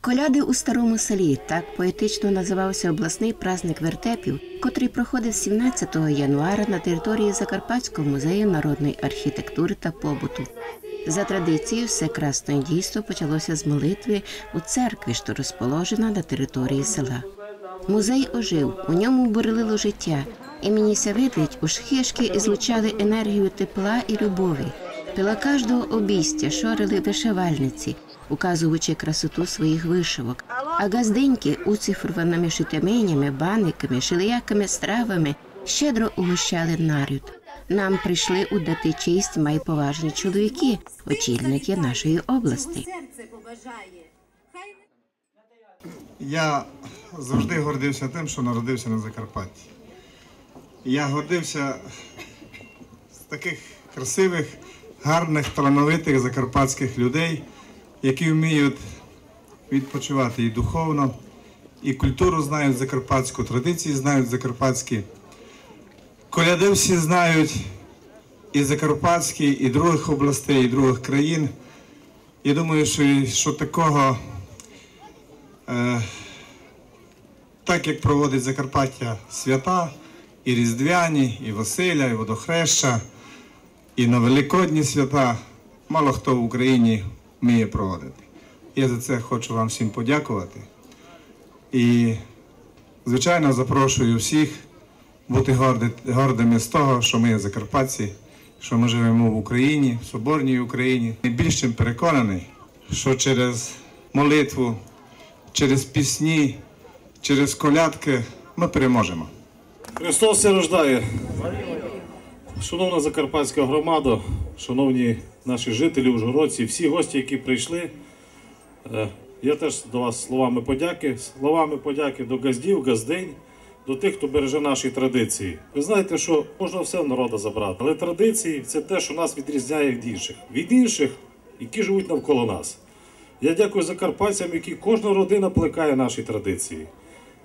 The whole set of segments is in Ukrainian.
Коляди у старому селі так поетично називався обласний праздник вертепів, котрий проходив 17 януаря на території Закарпатського музею народної архітектури та побуту. За традицією, все красне дійство почалося з молитви у церкві, що розположена на території села. Музей ожив, у ньому бурилило життя. Імені видить, у шхишки злучали енергію тепла і любові. Пила кожного обійстя шорили вишивальниці, указуючи красоту своїх вишивок. А газденьки уцифрованими шитаменями, баниками, шилияками, стравами щедро угощали нарюд. Нам прийшли удати честь майповажні чоловіки, очільники нашої області. Я завжди гордився тим, що народився на Закарпатті. Я гордився з таких красивих, гарних, талановитих закарпатських людей, які вміють відпочивати і духовно, і культуру знають закарпатську, традиції знають закарпатські. Коляди всі знають і закарпатські, і других областей, і других країн. Я думаю, що, що такого Е, так як проводить Закарпаття свята, і Різдвяні, і Василя, і Водохреща, і на Великодні свята, мало хто в Україні вміє проводити. Я за це хочу вам всім подякувати. І, звичайно, запрошую всіх бути гордими з того, що ми є закарпатці, що ми живемо в Україні, в соборній Україні. І більш чим переконаний, що через молитву, через пісні, через колядки ми переможемо. Христос се рождає. Шановна закарпатська громада, шановні наші жителі, ужгородці, всі гості, які прийшли. е, Я теж до вас словами подяки, словами подяки до газдів, газдинь, до тих, хто береже наші традиції. Ви знаєте, що можна все в народу забрати, але традиції це те, що нас відрізняє від інших. Від інших, які живуть навколо нас. Я дякую закарпатцям, які кожна родина плекає наші традиції.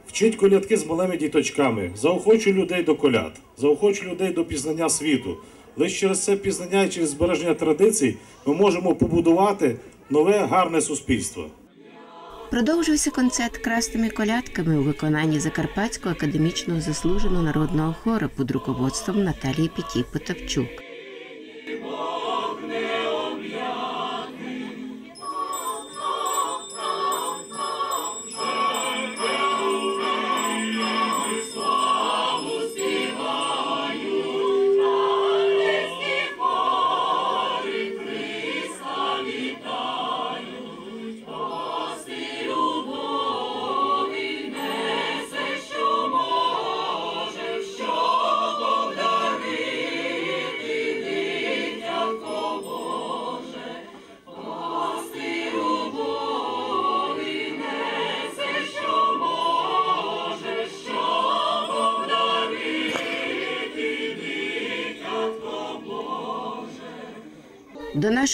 Вчить колядки з малими діточками, заохочує людей до коляд, заохочує людей до пізнання світу. Лише через це пізнання і через збереження традицій ми можемо побудувати нове гарне суспільство. Продовжився концерт красними колядками у виконанні Закарпатського академічного заслуженого народного хору під руководством Наталії Піті Потапчук.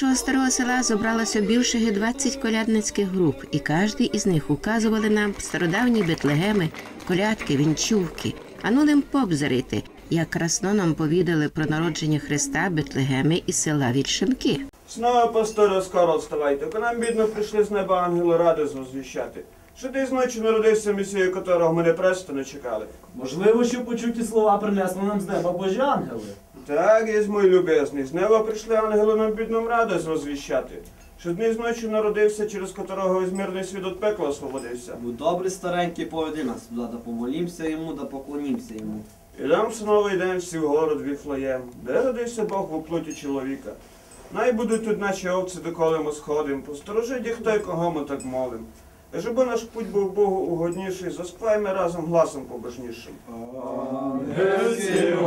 Нашого старого села зібралося більше 20 колядницьких груп, і кожний із них указували нам стародавні бетлегеми, колядки, вінчувки. Ану ним побзарити, як красно нам повідали про народження Христа Бетлегеми із села Вільшинки. Знову пастора скоро вставайте, бо нам бідно прийшли з неба ангели ради звіщати. Що ти зночі народився місію, котрого ми не просто не чекали. Можливо, що почуті слова принесли нам з неба Божі ангели. Так, є мій любезний, з неба прийшли ангели нам бідном ради звіщати. Що дні зночі народився, через котрого весь світ від пекла освободився. Бо добрий старенький поведи нас туди, да помолімся йому, да поклонімся йому. Ідем в новий день всі в город Віфлеєм, де родився Бог у плоті чоловіка. Най будуть тут наші овці, доколи ми сходим, посторожи ді хто й кого ми так молим. І щоб наш путь був Богу угодніший, заспаймо разом гласом побожнішим. Молите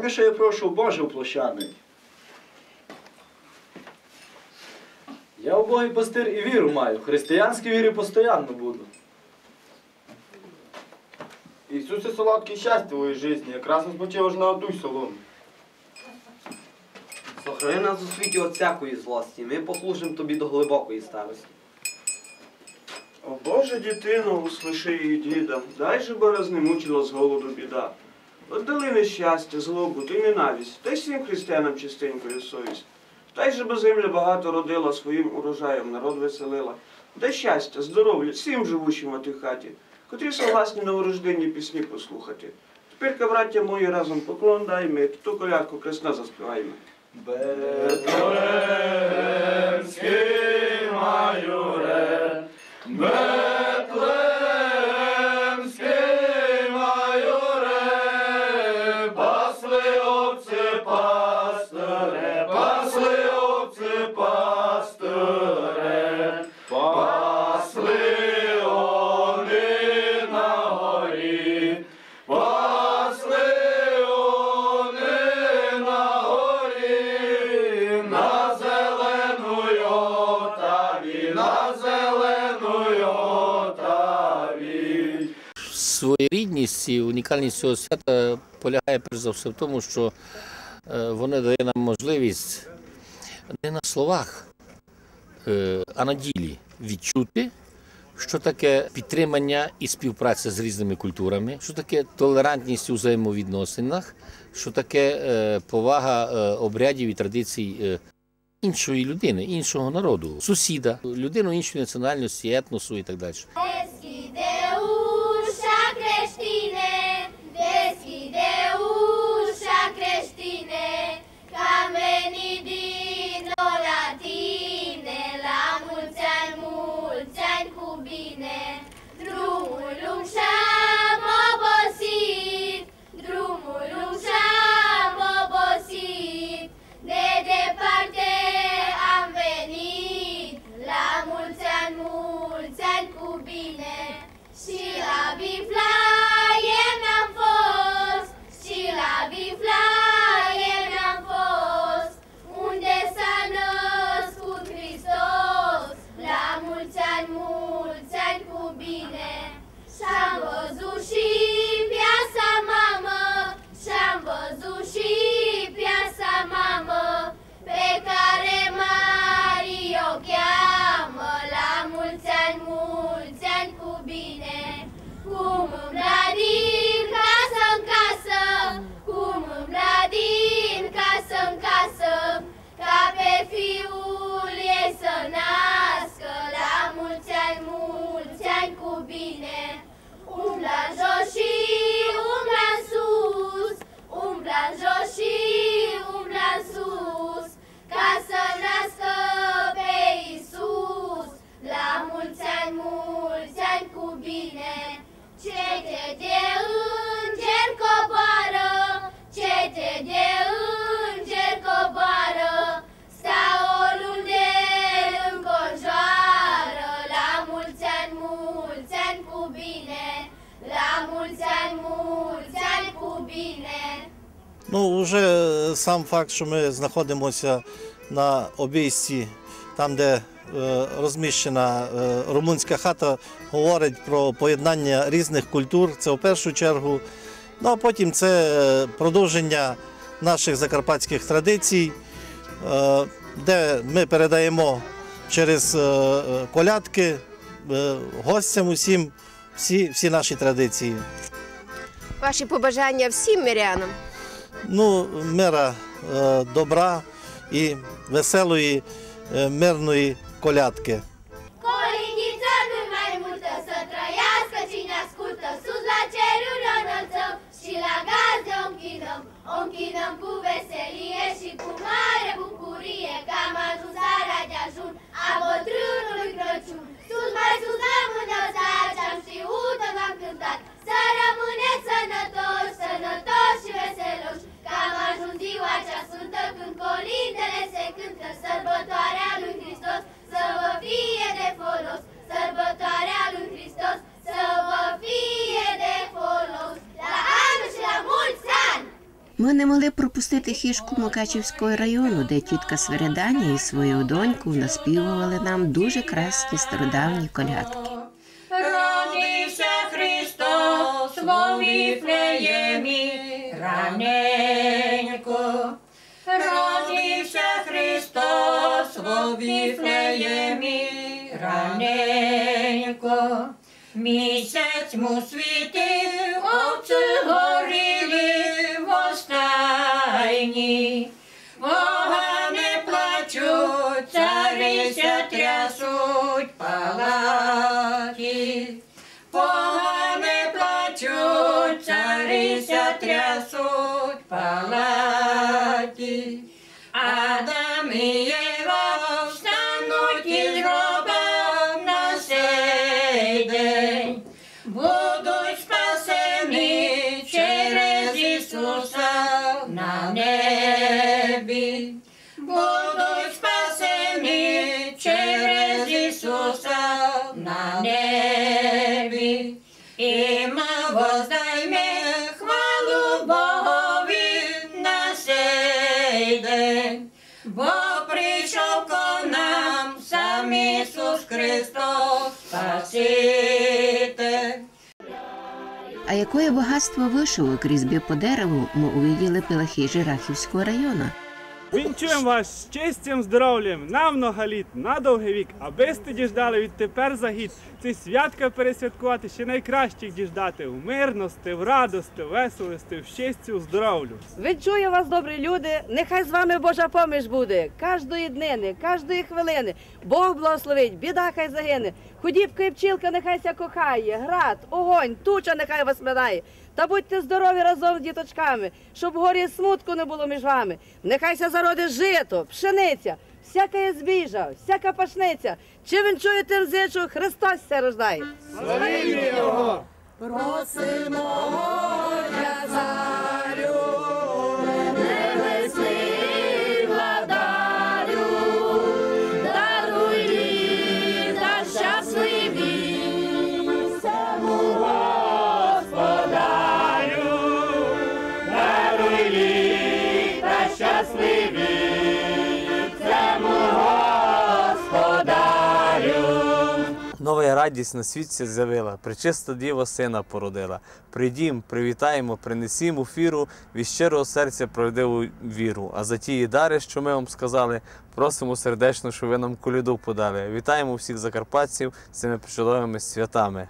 дай я прошу Боже площаний. Я убогий пастир і віру маю. Християнській вірі постійно буду. Ісусе, солодке щастя в твоїй житті, якраз спочиваш на одну солому. Сохрани нас у світі від всякої злості, ми послужимо тобі до глибокої старості. О Боже, дитино, услиши її діда, дай же берез не мучила з голоду біда. Отдали нещастя, злобу ти ненависть, дай всім християнам чистенькою совість. Дай же би земля багато родила, своїм урожаєм народ веселила. Дай щастя, здоров'я всім живущим у тій хаті, котрі согласні новорожденні пісні послухати. Тепер, браття мої, разом поклон дайме, ту колядку кресна заспіваймо. Своєрідність і унікальність цього свята полягає перш за все в тому, що е, воно дає нам можливість не на словах, е, а на ділі відчути, що таке підтримання і співпраця з різними культурами, що таке толерантність у взаємовідносинах, що таке е, повага обрядів і традицій іншої людини, іншого народу, сусіда, людину іншої національності, етносу і так далі. Сам факт, що ми знаходимося на обійсті, там, де е, розміщена е, румунська хата, говорить про поєднання різних культур. Це в першу чергу. Ну а потім це е, продовження наших закарпатських традицій, де ми передаємо через колядки гостям усім всі, всі наші традиції. Ваші побажання всім мирянам. Ну, мира, е, добра і веселої, е, мирної колядки. Не могли пропустити хішку Мукачівського району, де тітка Свириданя і свою доньку наспівували нам дуже красні стародавні колядки. Родився Христос во Віфлеємі раненько. Родився Христос во Віфлеємі раненько. Місяць му світив, овці горіли остайні. не плачуть, царися трясуть палаті. Погани плачуть, царися трясуть на небі. А якое багатство вишивок різьби по дереву ми увиділи пилахи Жирахівського району. Вінчуємо вас з честям, здоров'ям, на много літ, на довгий вік, аби сте діждали відтепер загід. Ці святка пересвяткувати ще найкращих діждати в мирності, в радості, в веселості, в щасті, в здоров'ю. Відчую вас, добрі люди. Нехай з вами Божа поміч буде. Кожної днини, кожної хвилини. Бог благословить, біда хай загине. Худібка і пчілка нехай ся кохає, град, огонь, туча нехай вас минає. Та будьте здорові разом з діточками, щоб горі смутку не було між вами. Нехай ся зароди жито, пшениця, всяка є збіжа, всяка пашниця. Чи він чує тим зичу, Христос ся рождає. Славімо Його! Просимо Бога радість на світці з'явила, причиста діва сина породила. Прийдім, привітаємо, принесімо фіру від щирого серця правдиву віру. А за ті дари, що ми вам сказали, просимо сердечно, що ви нам коліду подали. Вітаємо всіх закарпатців з цими чудовими святами.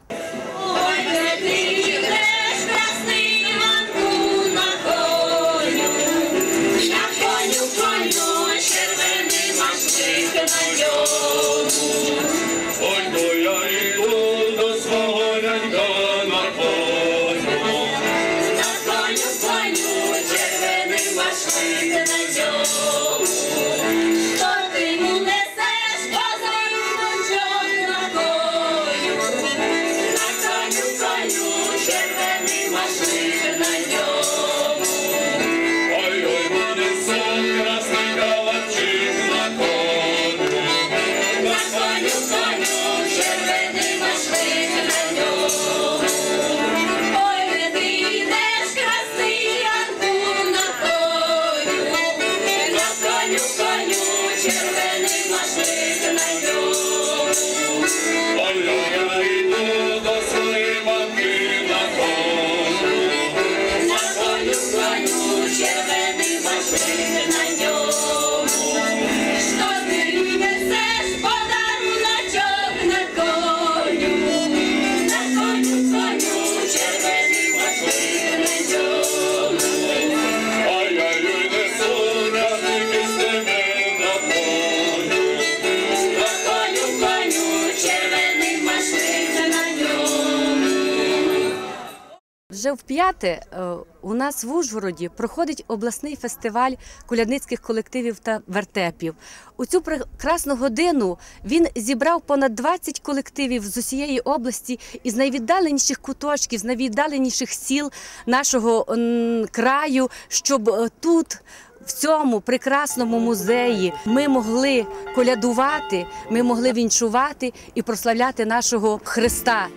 Вже вп'яте е, у нас в Ужгороді проходить обласний фестиваль колядницьких колективів та вертепів. У цю прекрасну годину він зібрав понад 20 колективів з усієї області із найвіддаленіших куточків, з найвіддаленіших сіл нашого краю, щоб е, тут. В цьому прекрасному музеї ми могли колядувати, ми могли вінчувати і прославляти нашого Христа.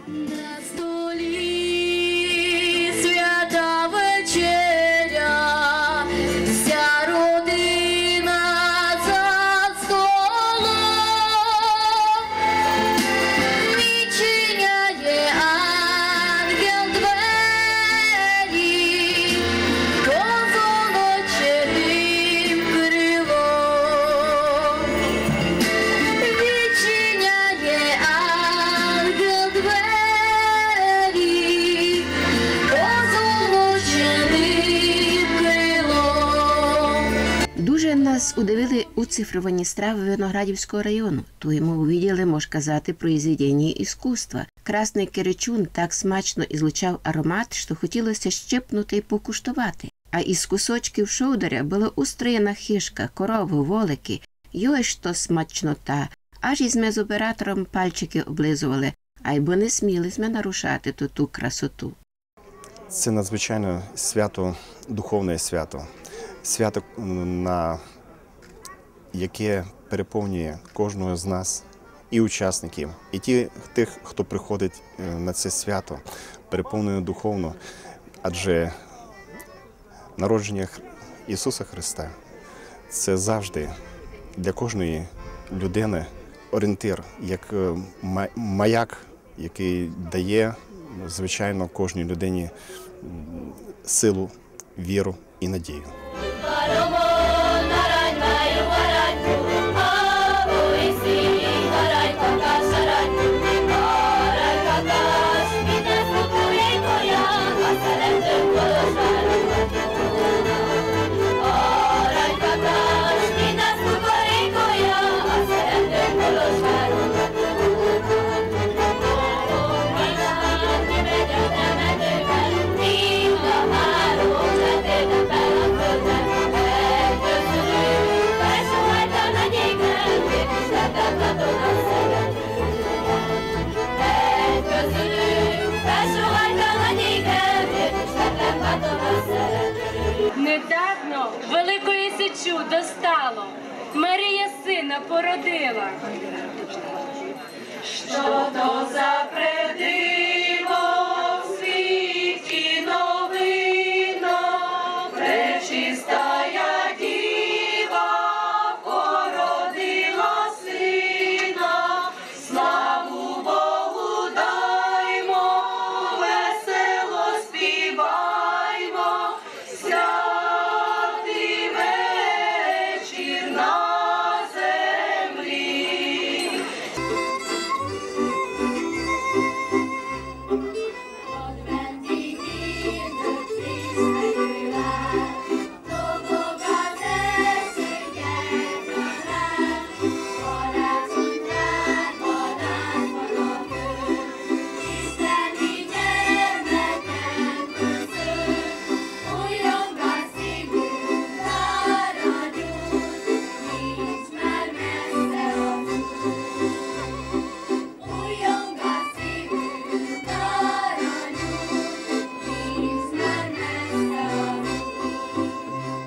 Удивили уцифровані страви Виноградівського району, то йому увиділи, мож казати, произведення іскусства. Красний киричун так смачно ізлучав аромат, що хотілося щепнути і покуштувати. А із кусочків шоударя була устроєна хишка, корови, волики. Йой, що смачнота. Аж із мезоператором пальчики облизували, а й бо не сміли ми нарушати ту ту красоту. Це надзвичайно свято, духовне свято, свято, на яке переповнює кожного з нас і учасників, і ті, тих, хто приходить е, на це свято, переповнює духовно, адже народження Ісуса Христа це завжди для кожної людини орієнтир, як е, маяк, який дає, звичайно, кожній людині силу, віру і надію. Сина породила. Що то за предиво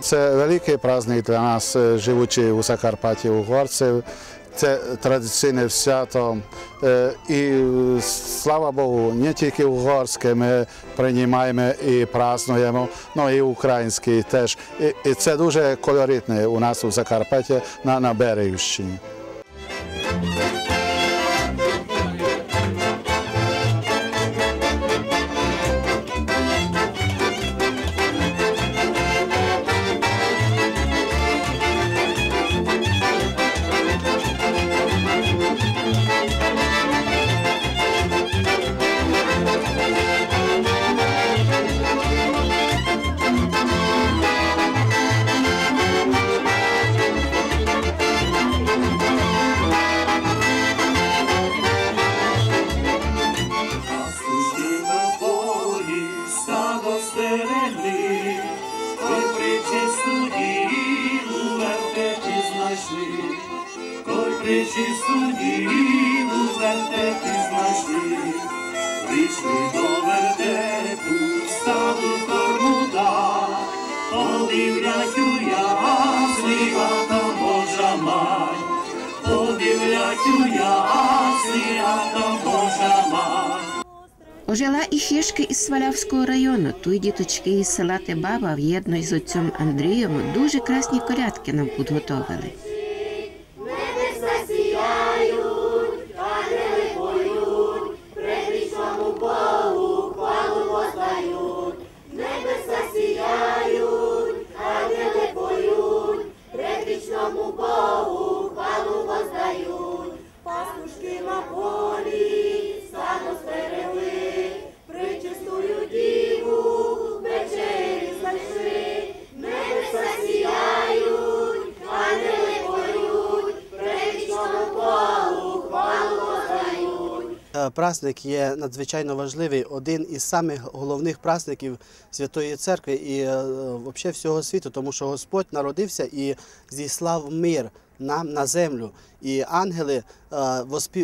Це великий праздник для нас, е, живучи у Закарпатті угорців. Це традиційне свято. Е, І слава Богу, не тільки угорське ми приймаємо і празднуємо, але і українське теж. І, це дуже колоритне у нас у Закарпатті на Берегівщині. Ой причисту діву вертепі знайшли, прийшли до вертепу, стаду корму дать, подивлять у яслі, а там Божа мать, подивлять у яслі, а там Божа мать. Ожила і хішки із Свалявського району. Тут діточки із села Тибаба в'єдно із отцем Андрієм дуже красні корядки нам підготовили. Праздник є надзвичайно важливий, один із самих головних праздників Святої Церкви і е, взагалі всього світу, тому що Господь народився і зіслав мир нам на землю. І ангели е,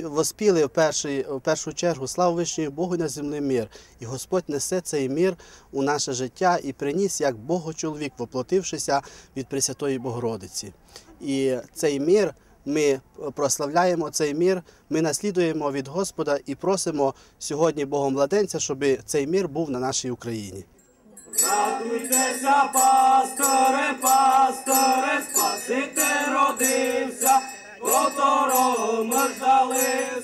воспіли в, першу чергу славу Вишнього Богу на землі мир. І Господь несе цей мир у наше життя і приніс як Богочоловік, воплотившися від Пресвятої Богородиці. І цей мир ми прославляємо цей мир, ми наслідуємо від Господа і просимо сьогодні Богом младенця, щоб цей мир був на нашій Україні. Радуйтеся, пасторе, пасторе, спаситель родився, которого ми ждали,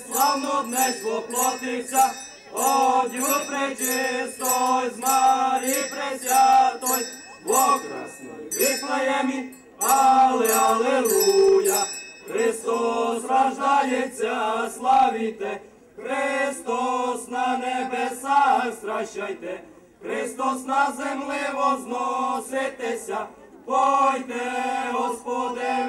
славно днесь воплотився, одю пречистой, з Марії пресятой, в окрасной Вифлеємі, але алелуя, Христос рождається, славіте, Христос на небесах стращайте, Христос на землі возноситеся, пойте, Господе,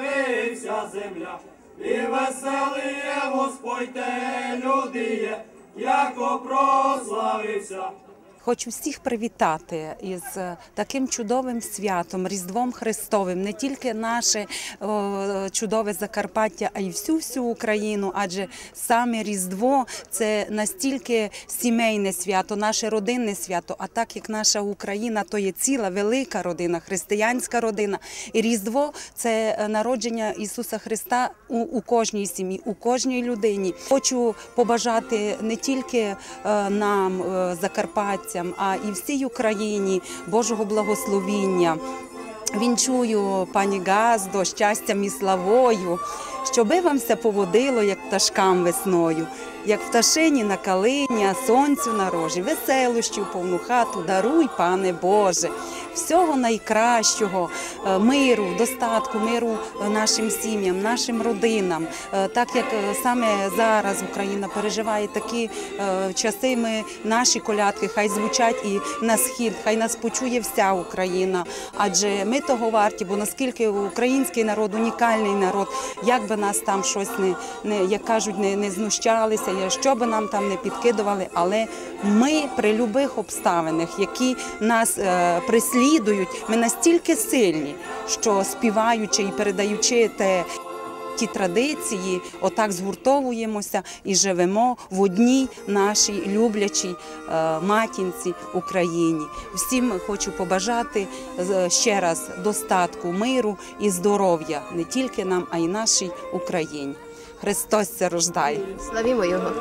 вся земля, і веселіє Господьте, люди є, яко прославився. Хочу всіх привітати із е, таким чудовим святом, Різдвом Христовим, не тільки наше чудове Закарпаття, а й всю всю Україну. Адже саме Різдво це настільки сімейне свято, наше родинне свято. А так як наша Україна, то є ціла велика родина, християнська родина. І Різдво це е, народження Ісуса Христа у, у кожній сім'ї, у кожній людині. Хочу побажати не тільки е, нам, е, закарпатцям, а і всій Україні Божого благословіння. Вінчую пані Газдо щастям і славою, щоби вам все поводило, як пташкам весною, як пташині на калині, а сонцю на рожі, веселощів повну хату даруй, пане Боже, всього найкращого, е, миру, достатку, миру е, нашим сім'ям, нашим родинам. Е, Так як саме зараз Україна переживає такі часи, ми наші колядки хай звучать і на схід, хай нас почує вся Україна. Адже ми того варті, бо наскільки український народ унікальний народ, як би нас там щось не, не як кажуть, не, не знущалися, що би нам там не підкидували, але ми при любих обставинах, які нас е, прислідують, ми настільки сильні, що співаючи і передаючи те. Ті традиції, отак згуртовуємося і живемо в одній нашій люблячій е, матінці Україні. Всім хочу побажати е, ще раз достатку, миру і здоров'я не тільки нам, а й нашій Україні. Христос це рождає. Славімо Його.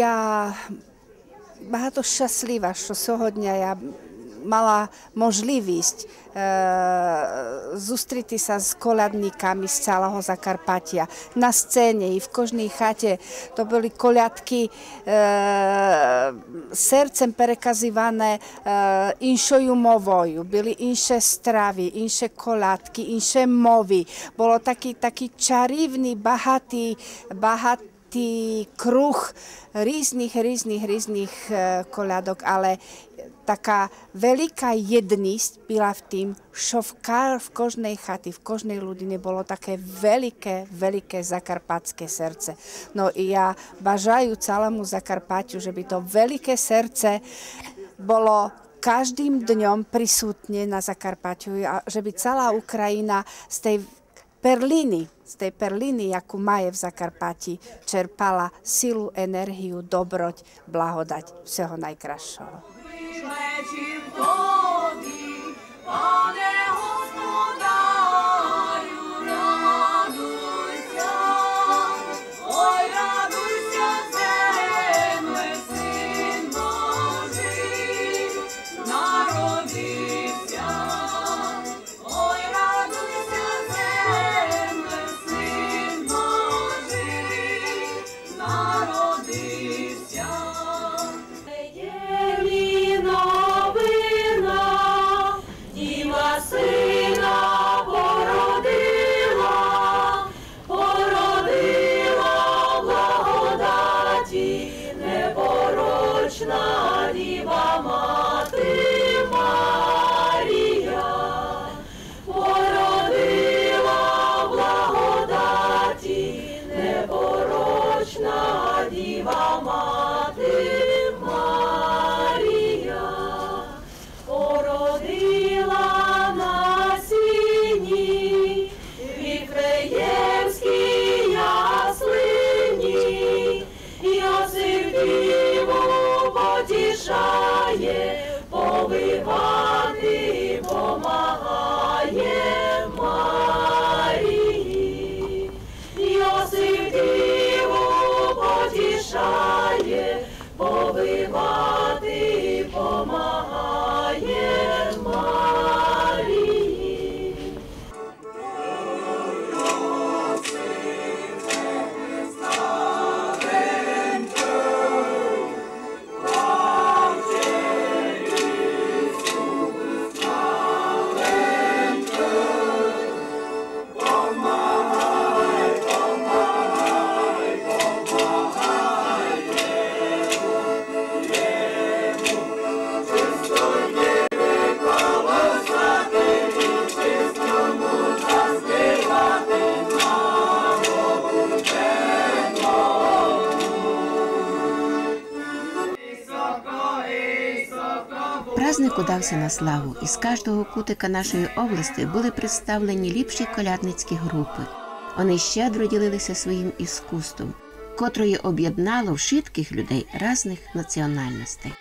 Я багато щаслива, що сьогодні я мала можливість е, зустрітися з колядниками з цілого Закарпаття на сцені і в кожній хаті. То були колядки е, серцем переказуваné е, іншою мовою. Були інші страви, інші колядки, інші мови. Було такий, такий чарівний, багатий, багатий ті ty kruh rôznych, rôznych, rôznych e, koládok, ale taká veľká jednosť byla v tým, čo v, v kožnej chaty, v kožnej ľudine bolo také veľké, veľké zakarpatské srdce. No i ja bažajú celému Zakarpaťu, že by to veľké srdce bolo každým dňom prisutne na Zakarpaťu a že by celá Ukrajina z tej perliny, z tej perliny, akú maje v Zakarpati, čerpala silu, energiu, dobroť, blahodať, všeho najkrajšieho. Праздник на славу, і з кожного кутика нашої області були представлені ліпші колядницькі групи. Вони щедро ділилися своїм іскусством, котрої об'єднало вшитких людей різних національностей.